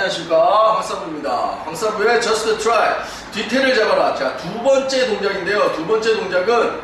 안녕하십니까? 황사부입니다. 황사부의 Just Try. 뒤태를 잡아라. 자두 번째 동작인데요. 두 번째 동작은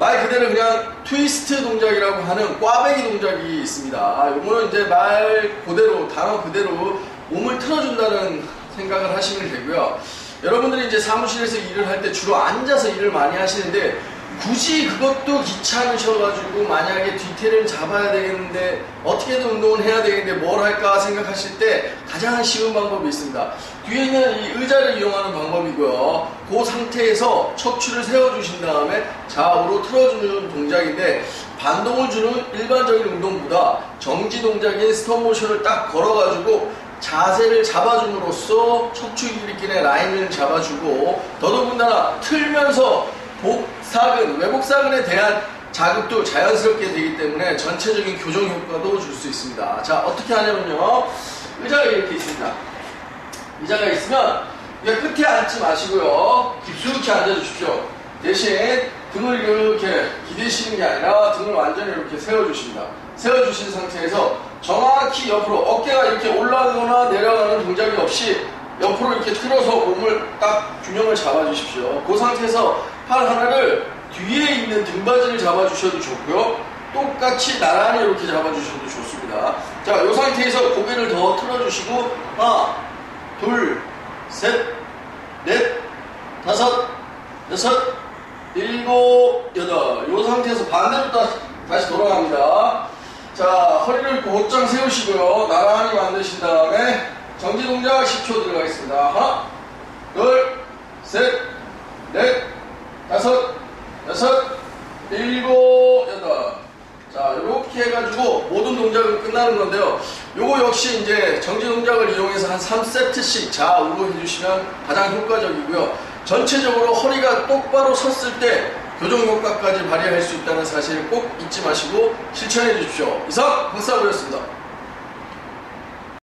말 그대로 그냥 트위스트 동작이라고 하는 꽈배기 동작이 있습니다. 요거는 이제 말 그대로 단어 그대로 몸을 틀어준다는 생각을 하시면 되고요. 여러분들이 이제 사무실에서 일을 할 때 주로 앉아서 일을 많이 하시는데 굳이 그것도 귀찮으셔가지고 만약에 뒤태를 잡아야 되겠는데 어떻게든 운동을 해야 되겠는데 뭘 할까 생각하실 때 가장 쉬운 방법이 있습니다. 뒤에 있는 이 의자를 이용하는 방법이고요. 그 상태에서 척추를 세워주신 다음에 좌우로 틀어주는 동작인데 반동을 주는 일반적인 운동보다 정지 동작인 스톱모션을 딱 걸어가지고 자세를 잡아줌으로써 척추 길이길의 라인을 잡아주고 더더군다나 틀면서 복사근, 외복사근에 대한 자극도 자연스럽게 되기 때문에 전체적인 교정 효과도 줄 수 있습니다. 자, 어떻게 하냐면요. 의자가 이렇게 있습니다. 의자가 있으면 이게 끝에 앉지 마시고요. 깊숙이 앉아주십시오. 대신 등을 이렇게 기대시는 게 아니라 등을 완전히 이렇게 세워주십니다. 세워주신 상태에서 정확히 옆으로 어깨가 이렇게 올라가거나 내려가는 동작이 없이 옆으로 이렇게 틀어서 몸을 딱 균형을 잡아주십시오. 그 상태에서 팔 하나를 뒤에 있는 등받이를 잡아주셔도 좋고요. 똑같이 나란히 이렇게 잡아주셔도 좋습니다. 자, 이 상태에서 고개를 더 틀어주시고 하나, 둘, 셋, 넷, 다섯, 여섯, 일곱, 여덟. 이 상태에서 반대로 다, 다시 돌아갑니다. 자, 허리를 곧장 세우시고요. 나란히 만드신 다음에 정지 동작 10초 들어가겠습니다. 하나, 둘, 셋, 넷, 다섯, 여섯, 일곱, 여덟. 자, 이렇게 해가지고 모든 동작은 끝나는 건데요. 요거 역시 이제 정지 동작을 이용해서 한 3세트씩 좌우로 해주시면 가장 효과적이고요. 전체적으로 허리가 똑바로 섰을 때 교정 효과까지 발휘할 수 있다는 사실 꼭 잊지 마시고 실천해 주십시오. 이상 황사부였습니다.